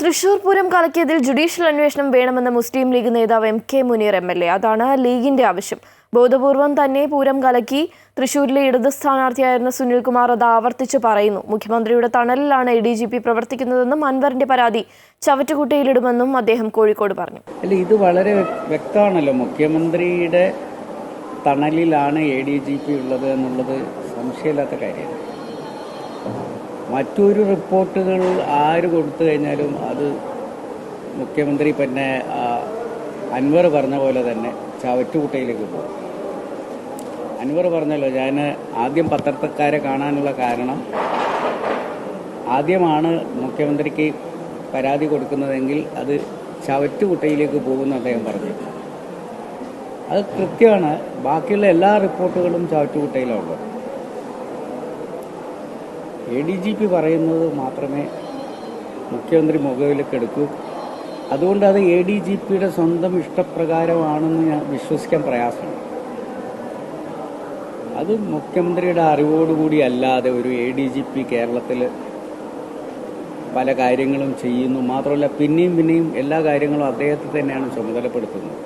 Thrissur Pooram കലക്കിയതിൽ judicial അന്വേഷണം വേണമെന്ന മുസ്ലിം ലീഗ് നേതാവ് M K Muneer M L A. അതാണ് ലീഗിന്റെ ആവശ്യം. ബോധപൂർവം തന്നെ പൂരം കലക്കി തൃശൂരിലെ ഇടത് സ്ഥാനാർത്ഥിയായിരുന്ന സുനിൽകുമാർ അത് ആവർത്തിച്ച് പറയുന്നു. മുഖ്യമന്ത്രിയുടെ തണലിലാണ് എ ഡി ജി പി പ്രവർത്തിക്കുന്നതെന്നും അൻവറിന്റെ പരാതി ചവറ്റുകുട്ടയിലിടുമെന്നും അദ്ദേഹം കോഴിക്കോട് പറഞ്ഞു. അല്ല ഇത് വളരെ വ്യക്തമാണല്ലോ. മുഖ്യമന്ത്രിയുടെ തണലിലാണ് എ ഡി ജി പി ഉള്ളത് എന്നുള്ളത് സംശയമില്ലാത്ത കാര്യമാണ്. മറ്റൊരു റിപ്പോർട്ടുകൾ ആര് കൊടുത്തു കഴിഞ്ഞാലും അത് മുഖ്യമന്ത്രി പിന്നെ അൻവർ പറഞ്ഞ പോലെ തന്നെ ചവറ്റുകുട്ടയിലേക്ക് പോകും. അൻവർ പറഞ്ഞല്ലോ ഞാൻ ആദ്യം പത്രക്കാരെ കാണാനുള്ള കാരണം ആദ്യമാണ് മുഖ്യമന്ത്രിക്ക് പരാതി കൊടുക്കുന്നതെങ്കിൽ അത് ചവറ്റുകുട്ടയിലേക്ക് പോകുമെന്ന് അദ്ദേഹം പറഞ്ഞു. അത് കൃത്യമാണ്. ബാക്കിയുള്ള എല്ലാ റിപ്പോർട്ടുകളും ചവറ്റുകുട്ടയിലുള്ളത് എ ഡി ജി പി പറയുന്നത് മാത്രമേ മുഖ്യമന്ത്രി മുഖവിലേക്ക് എടുക്കൂ. അതുകൊണ്ട് അത് എ ഡി ജി പിയുടെ സ്വന്തം ഇഷ്ടപ്രകാരമാണെന്ന് ഞാൻ വിശ്വസിക്കാൻ പ്രയാസമാണ്. അത് മുഖ്യമന്ത്രിയുടെ അറിവോടുകൂടി അല്ലാതെ ഒരു എ ഡി ജി പി കേരളത്തിൽ പല കാര്യങ്ങളും ചെയ്യുന്നു. മാത്രമല്ല പിന്നെയും പിന്നെയും എല്ലാ കാര്യങ്ങളും അദ്ദേഹത്തെ തന്നെയാണ് ചുമതലപ്പെടുത്തുന്നത്.